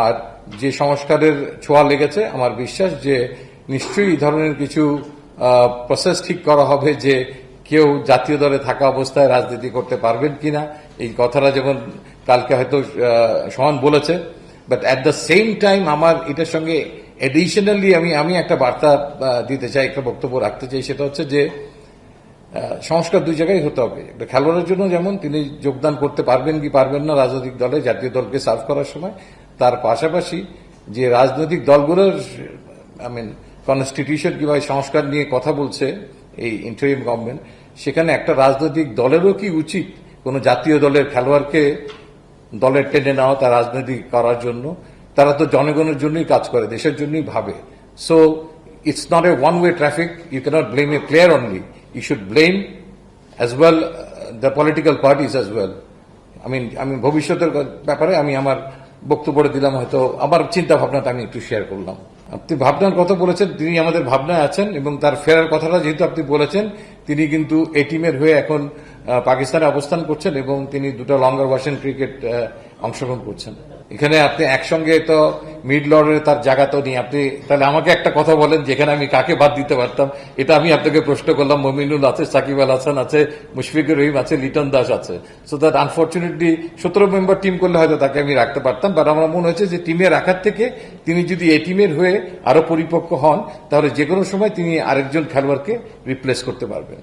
আর যে সংস্কারের ছোঁয়া লেগেছে, আমার বিশ্বাস যে নিশ্চয়ই এই ধরনের কিছু প্রসেস ঠিক করা হবে যে কেউ জাতীয় দলে থাকা অবস্থায় রাজনীতি করতে পারবেন কিনা। এই কথাটা যেমন কালকে হয়তো সমান বলেছে but at the same time আমার এটার সঙ্গে এডিশনালি আমি আমি একটা বার্তা দিতে চাই, একটা বক্তব্য রাখতে চাই, সেটা হচ্ছে যে সংস্কার দুই জায়গায় হতে হবে। একটা খেলোয়াড়ের জন্য যেমন তিনি যোগদান করতে পারবেন কি পারবেন না রাজনৈতিক দলে জাতীয় দলকে সার্ভ করার সময় তার পাশাপাশি যে রাজনৈতিক দলগুলোর আই মিন কনস্টিটিউশন কিংবা সংস্কার নিয়ে কথা বলছে এই ইন্টারিম গভর্নমেন্ট সেখানে একটা রাজনৈতিক দলেরও কি উচিত কোনো জাতীয় দলের খেলোয়াড়কে দলের টেনে নেওয়া, তার রাজনীতি করার জন্য? তারা তো জনগণের জন্যই কাজ করে, দেশের জন্যই ভাবে। So it's not a one way traffic you can't blame a player only you should blame as well the political parties as well আমি আমি ভবিষ্যতের ব্যাপারে আমি আমার বক্তব্য দিলাম, হয়তো আমার চিন্তা ভাবনাটা আমি একটু শেয়ার করলাম। আপনি ভাবনার কথা বলেছেন, তিনি আমাদের ভাবনায় আছেন এবং তার ফেরার কথাটা যেহেতু আপনি বলেছেন, তিনি কিন্তু এটিমের টিমের হয়ে এখন পাকিস্তানে অবস্থান করছেন এবং তিনি দুটো লঙ্গার ভার্সন ক্রিকেট অংশগ্রহণ করছেন। এখানে আপনি একসঙ্গে তো মিড লর্ডের তার জায়গা তো নেই। আপনি তাহলে আমাকে একটা কথা বলেন, যেখানে আমি কাকে বাদ দিতে পারতাম? এটা আমি আপনাকে প্রশ্ন করলাম। মমিনুল আছে, সাকিব আল হাসান আছে, মুশফিকুর রহিম আছে, লিটন দাস আছে। সো দ্যাট আনফর্চুনেটলি সতেরো মেম্বার টিম করলে হয়তো তাকে আমি রাখতে পারতাম। বাট আমার মনে হয়েছে যে টিমে রাখার থেকে তিনি যদি এ টিমের হয়ে আরও পরিপক্ক হন, তাহলে যে কোনো সময় তিনি আরেকজন খেলোয়াড়কে রিপ্লেস করতে পারবেন।